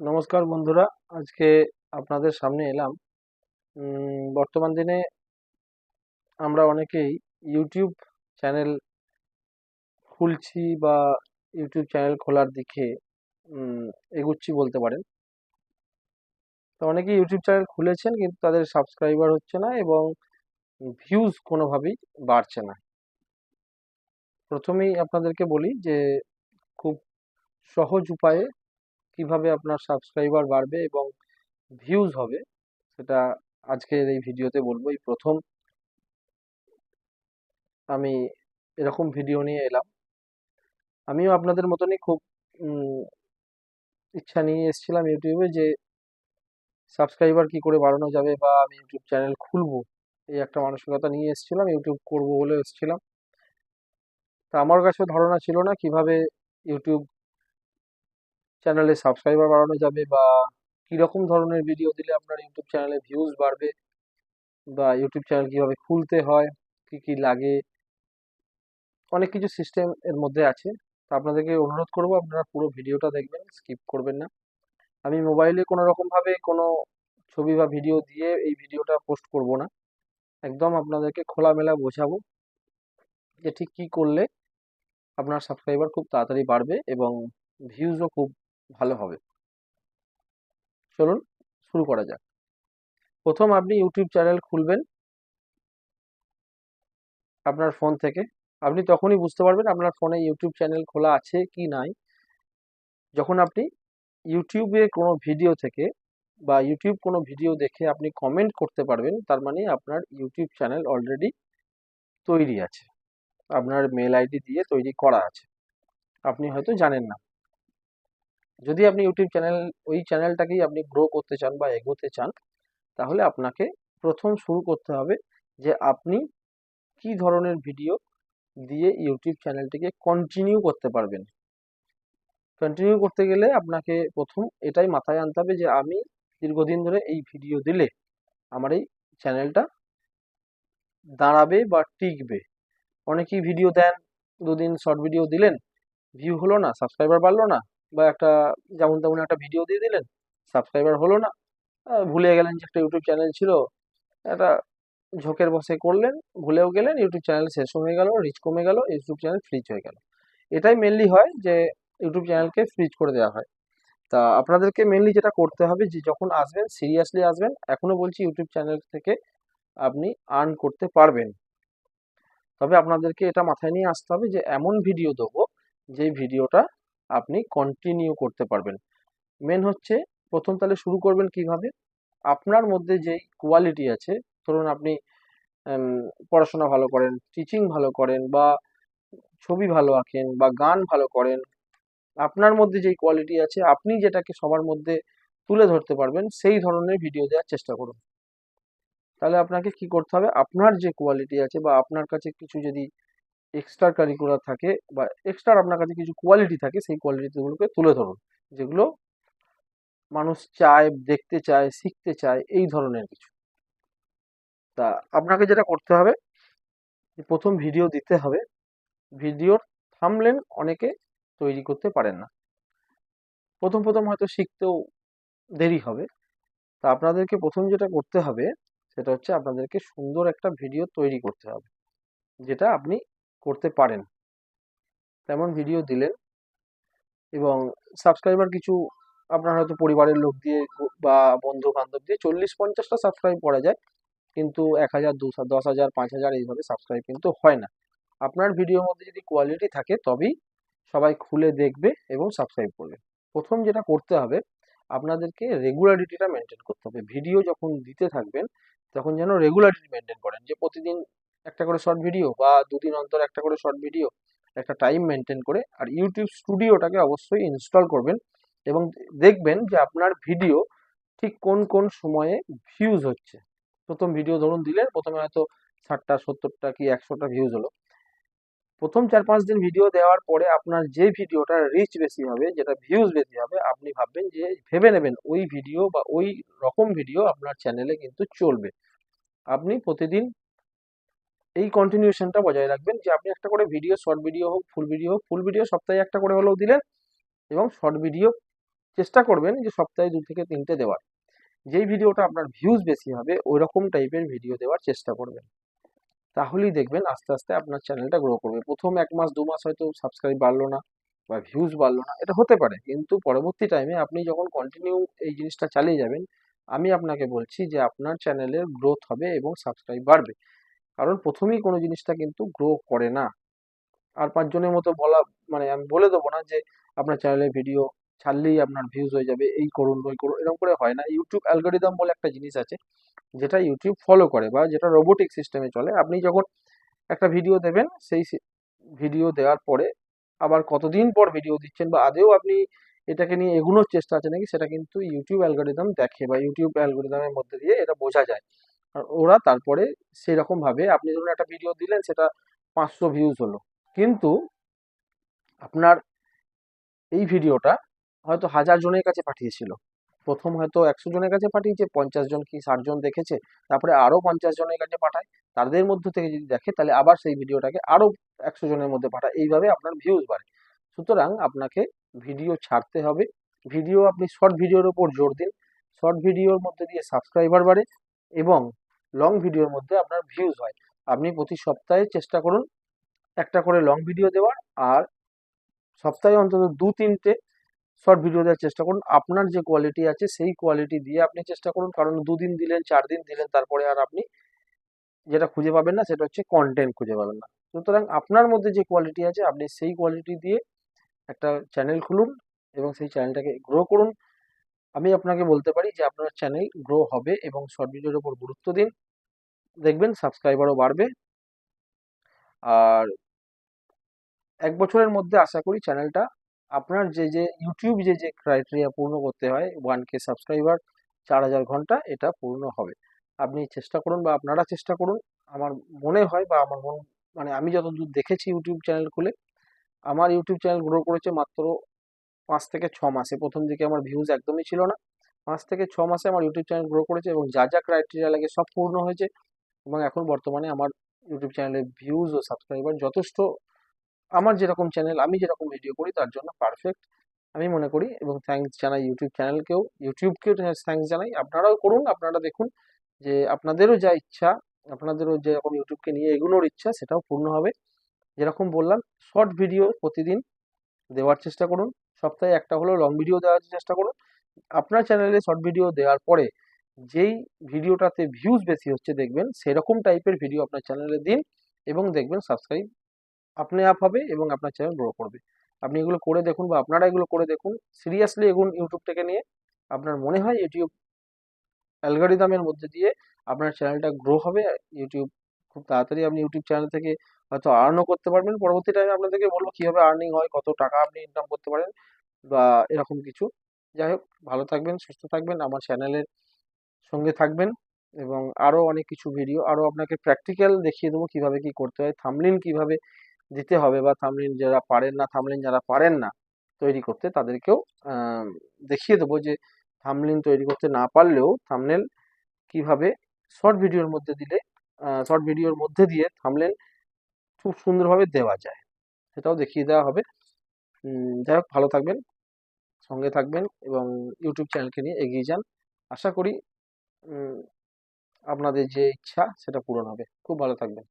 নমস্কার বন্ধুরা, আজকে আপনাদের সামনে এলাম। বর্তমান দিনে আমরা অনেকেই ইউটিউব চ্যানেল খুলছি বা ইউটিউব চ্যানেল খোলার দিকে এগুচ্ছি বলতে পারেন। তো অনেকেই ইউটিউব চ্যানেল খুলেছেন কিন্তু তাদের সাবস্ক্রাইবার হচ্ছে না এবং ভিউজ কোনোভাবেই বাড়ছে না। প্রথমেই আপনাদেরকে বলি যে, খুব সহজ উপায়ে কীভাবে আপনার সাবস্ক্রাইবার বাড়বে এবং ভিউজ হবে, সেটা আজকের এই ভিডিওতে বলব। এই প্রথম আমি এরকম ভিডিও নিয়ে এলাম। আমিও আপনাদের মতনই খুব ইচ্ছা নিয়ে এসেছিলাম ইউটিউবে যে সাবস্ক্রাইবার কি করে বাড়ানো যাবে বা আমি ইউটিউব চ্যানেল খুলবো। এই একটা মানসিকতা নিয়ে এসেছিলাম, ইউটিউব করব বলে এসেছিলাম। তা আমার কাছে ধারণা ছিল না কীভাবে ইউটিউব চ্যানেলে সাবস্ক্রাইবার বাড়ানো যাবে বা কীরকম ধরনের ভিডিও দিলে আপনার ইউটিউব চ্যানেলে ভিউজ বাড়বে বা ইউটিউব চ্যানেল কীভাবে খুলতে হয়, কি কি লাগে, অনেক কিছু সিস্টেম এর মধ্যে আছে। তা আপনাদেরকে অনুরোধ করব, আপনারা পুরো ভিডিওটা দেখবেন স্কিপ করবেন না। আমি মোবাইলে কোনো রকম ভাবে কোনো ছবি বা ভিডিও দিয়ে এই ভিডিওটা পোস্ট করব না। একদম আপনাদেরকে খোলামেলা বোঝাবো যে ঠিক কি করলে আপনার সাবস্ক্রাইবার খুব তাড়াতাড়ি বাড়বে এবং ভিউজও খুব ভালো হবে। চলুন, শুরু করা যাক। প্রথম আপনি ইউটিউব চ্যানেল খুলবেন। আপনার ফোন থেকে। আপনি তখনই বুঝতে পারবেন আপনার ফোনে ইউটিউব চ্যানেল খোলা আছে কি নাই। যখন আপনি ইউটিউবে কোনো ভিডিও থেকে বা ইউটিউব কোনো ভিডিও দেখে আপনি কমেন্ট করতে পারবেন, তার মানে আপনার ইউটিউব চ্যানেল অলরেডি তৈরি আছে। আপনার মেল আইডি দিয়ে তৈরি করা আছে। আপনি হয়তো জানেন না। যদি আপনি ইউটিউব চ্যানেল, ওই চ্যানেলটাকেই আপনি গ্রো করতে চান বা এগোতে চান, তাহলে আপনাকে প্রথম শুরু করতে হবে যে আপনি কি ধরনের ভিডিও দিয়ে ইউটিউব চ্যানেলটিকে কন্টিনিউ করতে পারবেন। কন্টিনিউ করতে গেলে আপনাকে প্রথম এটাই মাথায় আনতে হবে যে আমি দীর্ঘদিন ধরে এই ভিডিও দিলে আমার এই চ্যানেলটা দাঁড়াবে বা টিকবে। অনেকেই ভিডিও দেন, দুদিন শর্ট ভিডিও দিলেন ভিউ হলো না সাবস্ক্রাইবার বাড়লো না বা একটা যেমন তেমন একটা ভিডিও দিয়ে দিলেন সাবস্ক্রাইবার হলো না ভুলে গেলেন যে একটা ইউটিউব চ্যানেল ছিল, একটা ঝোঁকের বসে করলেন, ভুলেও গেলেন ইউটিউব চ্যানেল শেষ হয়ে গেল রিচ কমে গেল ইউটিউব চ্যানেল ফ্রিজ হয়ে গেল। এটাই মেনলি হয় যে ইউটিউব চ্যানেলকে ফ্রিজ করে দেওয়া হয়। তা আপনাদেরকে মেনলি যেটা করতে হবে যে যখন আসবেন সিরিয়াসলি আসবেন এখনও বলছি ইউটিউব চ্যানেল থেকে আপনি আর্ন করতে পারবেন। তবে আপনাদেরকে এটা মাথায় নিয়ে আসতে হবে যে এমন ভিডিও দেবো যে ভিডিওটা আপনি কন্টিনিউ করতে পারবেন। মেন হচ্ছে, প্রথম তাহলে শুরু করবেন কীভাবে? আপনার মধ্যে যেই কোয়ালিটি আছে, ধরুন আপনি পড়াশোনা ভালো করেন টিচিং ভালো করেন বা ছবি ভালো আঁকেন বা গান ভালো করেন, আপনার মধ্যে যেই কোয়ালিটি আছে, আপনি যেটাকে সবার মধ্যে তুলে ধরতে পারবেন, সেই ধরনের ভিডিও দেওয়ার চেষ্টা করুন। তাহলে আপনাকে কি করতে হবে? আপনার যে কোয়ালিটি আছে বা আপনার কাছে কিছু যদি এক্সট্রা কারিকুলার থাকে বা এক্সট্রা আপনার কাছে কিছু কোয়ালিটি থাকে, সেই কোয়ালিটিগুলোকে তুলে ধরুন, যেগুলো মানুষ চায়, দেখতে চায়, শিখতে চায়, এই ধরনের কিছু। তা আপনাকে যেটা করতে হবে প্রথম ভিডিও দিতে হবে। ভিডিওর থামলেন অনেকে তৈরি করতে পারেন না। প্রথম প্রথম হয়তো শিখতেও দেরি হবে। তা আপনাদেরকে প্রথম যেটা করতে হবে, সেটা হচ্ছে আপনাদেরকে সুন্দর একটা ভিডিও তৈরি করতে হবে, যেটা আপনি করতে পারেন। তেমন ভিডিও দিলেন এবং সাবস্ক্রাইবার কিছু আপনার হয়তো পরিবারের লোক দিয়ে বা বন্ধু বান্ধব দিয়ে চল্লিশ পঞ্চাশটা সাবস্ক্রাইব করা যায়। কিন্তু এক হাজার দু দশ হাজার পাঁচ হাজার এইভাবে সাবস্ক্রাইব কিন্তু হয় না। আপনার ভিডিওর মধ্যে যদি কোয়ালিটি থাকে তবেই সবাই খুলে দেখবে এবং সাবস্ক্রাইব করবে। প্রথম যেটা করতে হবে আপনাদেরকে রেগুলারিটিটা মেনটেন করতে হবে। ভিডিও যখন দিতে থাকবেন তখন যেন রেগুলারিটি মেনটেন করেন যে প্রতিদিন একটা করে শর্ট ভিডিও বা দুদিন অন্তর একটা করে শর্ট ভিডিও একটা টাইম মেনটেন করে আর ইউটিউব স্টুডিওটাকে অবশ্যই ইনস্টল করবেন এবং দেখবেন যে আপনার ভিডিও ঠিক কোন কোন সময়ে ভিউজ হচ্ছে। প্রথম ভিডিও ধরুন দিলেন, প্রথমে হয়তো ষাটটা, সত্তরটা কি একশোটা ভিউজ হলো। প্রথম চার, পাঁচ দিন ভিডিও দেওয়ার পরে আপনার যে ভিডিওটা রিচ বেশি হবে, যেটা ভিউজ বেশি হবে, আপনি ভাববেন যে ভেবে নেবেন ওই ভিডিও বা ওই রকম ভিডিও আপনার চ্যানেলে কিন্তু চলবে। আপনি প্রতিদিন এই কন্টিনিউশনটা বজায় রাখবেন যে আপনি একটা করে ভিডিও শর্ট ভিডিও হোক ফুল ভিডিও হোক ফুল ভিডিও সপ্তাহে একটা করে হলেও দিলেন এবং শর্ট ভিডিও চেষ্টা করবেন যে সপ্তাহে দু থেকে তিনটে দেওয়ার। যেই ভিডিওটা আপনার ভিউজ বেশি হবে ওই রকম টাইপের ভিডিও দেওয়ার চেষ্টা করবেন। তাহলেই দেখবেন আস্তে আস্তে আপনার চ্যানেলটা গ্রো করবে। প্রথম এক মাস, দু মাস হয়তো সাবস্ক্রাইব বাড়লো না বা ভিউজ বাড়লো না, এটা হতে পারে। কিন্তু পরবর্তী টাইমে আপনি যখন কন্টিনিউ এই জিনিসটা চালিয়ে যাবেন, আমি আপনাকে বলছি যে আপনার চ্যানেলের গ্রোথ হবে এবং সাবস্ক্রাইব বাড়বে। কারণ প্রথমেই কোনো জিনিসটা কিন্তু গ্রো করে না। আর পাঁচজনের মতো বলা মানে আমি বলে দেবো না যে আপনার চ্যানেলে ভিডিও ছাড়লেই আপনার ভিউজ হয়ে যাবে, এই করুন, ওই করুন, এরকম করে হয় না। ইউটিউব অ্যালগোরিদম বলে একটা জিনিস আছে, যেটা ইউটিউব ফলো করে বা যেটা রোবোটিক সিস্টেমে চলে। আপনি যখন একটা ভিডিও দেবেন, সেই ভিডিও দেওয়ার পরে আবার কতদিন পর ভিডিও দিচ্ছেন বা আদেও আপনি এটাকে নিয়ে এগুনোর চেষ্টা আছে নাকি, সেটা কিন্তু ইউটিউব অ্যালগোরিদম দেখে বা ইউটিউব অ্যালগোরিদমের মধ্যে দিয়ে এটা বোঝা যায়। আর ওরা তারপরে সেরকম ভাবে আপনি ধরুন একটা ভিডিও দিলেন, সেটা পাঁচশো ভিউজ হলো। কিন্তু আপনার এই ভিডিওটা হয়তো হাজার জনের কাছে পাঠিয়েছিল। প্রথম হয়তো একশো জনের কাছে পাঠিয়েছে, পঞ্চাশ জন কি ষাট জন দেখেছে, তারপরে আরও পঞ্চাশ জনের কাছে পাঠায়। তাদের মধ্যে থেকে যদি দেখে, তাহলে আবার সেই ভিডিওটাকে আরও একশো জনের মধ্যে পাঠায়। এইভাবে আপনার ভিউজ বাড়ে। সুতরাং আপনাকে ভিডিও ছাড়তে হবে। ভিডিও আপনি শর্ট ভিডিওর উপর জোর দিন। শর্ট ভিডিওর মধ্যে দিয়ে সাবস্ক্রাইবার বাড়ে এবং লং ভিডিওর মধ্যে আপনার ভিউজ হয়। আপনি প্রতি সপ্তাহে চেষ্টা করুন একটা করে লং ভিডিও দেওয়ার আর সপ্তাহে অন্তত দু, তিনটে শর্ট ভিডিও দেওয়ার চেষ্টা করুন। আপনার যে কোয়ালিটি আছে সেই কোয়ালিটি দিয়ে আপনি চেষ্টা করুন। কারণ দুদিন দিলেন চার দিন দিলেন, তারপরে আর আপনি যেটা খুঁজে পাবেন না সেটা হচ্ছে কন্টেন্ট খুঁজে পাবেন না। সুতরাং আপনার মধ্যে যে কোয়ালিটি আছে, আপনি সেই কোয়ালিটি দিয়ে একটা চ্যানেল খুলুন এবং সেই চ্যানেলটাকে গ্রো করুন। আমি আপনাকে বলতে পারি যে আপনার চ্যানেল গ্রো হবে এবং শর্ট ভিডিওর উপর গুরুত্ব দিন। দেখবেন সাবস্ক্রাইবারও বাড়বে। আর এক বছরের মধ্যে আশা করি চ্যানেলটা আপনার যে যে ইউটিউব যে যে ক্রাইটেরিয়া পূর্ণ করতে হয় ওয়ান কে সাবস্ক্রাইবার চার হাজার ঘণ্টা এটা পূর্ণ হবে। আপনি চেষ্টা করুন বা আপনারা চেষ্টা করুন। আমার মনে হয় বা আমার মন মানে আমি যতদূর দেখেছি ইউটিউব চ্যানেল খুলে, আমার ইউটিউব চ্যানেল গ্রো করেছে মাত্র পাঁচ থেকে ছ মাসে। প্রথম দিকে আমার ভিউজ একদমই ছিল না। পাঁচ থেকে ছ মাসে আমার ইউটিউব চ্যানেল গ্রো করেছে এবং যা যা ক্রাইটেরিয়া লাগে সব পূর্ণ হয়েছে এবং এখন বর্তমানে আমার ইউটিউব চ্যানেলের ভিউজ ও সাবস্ক্রাইবার যথেষ্ট। আমার যেরকম চ্যানেল আমি যেরকম ভিডিও করি, তার জন্য পারফেক্ট আমি মনে করি এবং থ্যাঙ্কস জানাই ইউটিউব চ্যানেলকেও ইউটিউবকেও থ্যাঙ্কস জানাই। আপনারাও করুন, আপনারা দেখুন যে আপনাদেরও যা ইচ্ছা, আপনাদেরও যেরকম ইউটিউবকে নিয়ে এগুলোর ইচ্ছা, সেটাও পূর্ণ হবে। যেরকম বললাম শর্ট ভিডিও প্রতিদিন দেওয়ার চেষ্টা করুন। সপ্তাহে একটা হলেও লং ভিডিও দেওয়ার চেষ্টা করুন। আপনার চ্যানেলে শর্ট ভিডিও দেওয়ার পরে যেই ভিডিওটাতে ভিউজ বেশি হচ্ছে দেখবেন, সেরকম টাইপের ভিডিও আপনার চ্যানেলে দিন এবং দেখবেন সাবস্ক্রাইব আপনি আপ হবে এবং আপনার চ্যানেল গ্রো করবে। আপনি এগুলো করে দেখুন বা আপনারা এগুলো করে দেখুন। সিরিয়াসলি এগুন ইউটিউব থেকে নিয়ে আপনার মনে হয় ইউটিউব অ্যালগোরিদমের মধ্যে দিয়ে আপনার চ্যানেলটা গ্রো হবে। ইউটিউব খুব তাড়াতাড়ি আপনি ইউটিউব চ্যানেল থেকে হয়তো আর্নও করতে পারবেন। পরবর্তী টাইমে আপনাদেরকে বলব কীভাবে আর্নিং হয়, কত টাকা আপনি ইনকাম করতে পারেন। বা এরকম কিছু। যাই হোক, ভালো থাকবেন, সুস্থ থাকবেন, আমার চ্যানেলের সঙ্গে থাকবেন এবং আরও অনেক কিছু ভিডিও আরও আপনাকে প্র্যাকটিক্যাল দেখিয়ে দেবো কীভাবে কী করতে হয় থামলিন কীভাবে দিতে হবে বা থামলিন যারা পারেন না থামলিন যারা পারেন না তৈরি করতে, তাদেরকেও দেখিয়ে দেবো যে থামলিন তৈরি করতে না পারলেও থামলেন কীভাবে শর্ট ভিডিওর মধ্যে দিলে শর্ট ভিডিওর মধ্যে দিয়ে থামলেন খুব সুন্দরভাবে দেওয়া যায়। সেটাও দেখিয়ে দেওয়া হবে। যাই হোক, ভালো থাকবেন। সঙ্গে থাকবেন এবং ইউটিউব চ্যানেলকে নিয়ে এগিয়ে যান। আশা করি আপনাদের যে ইচ্ছা সেটা পূরণ হবে। খুব ভালো থাকবেন।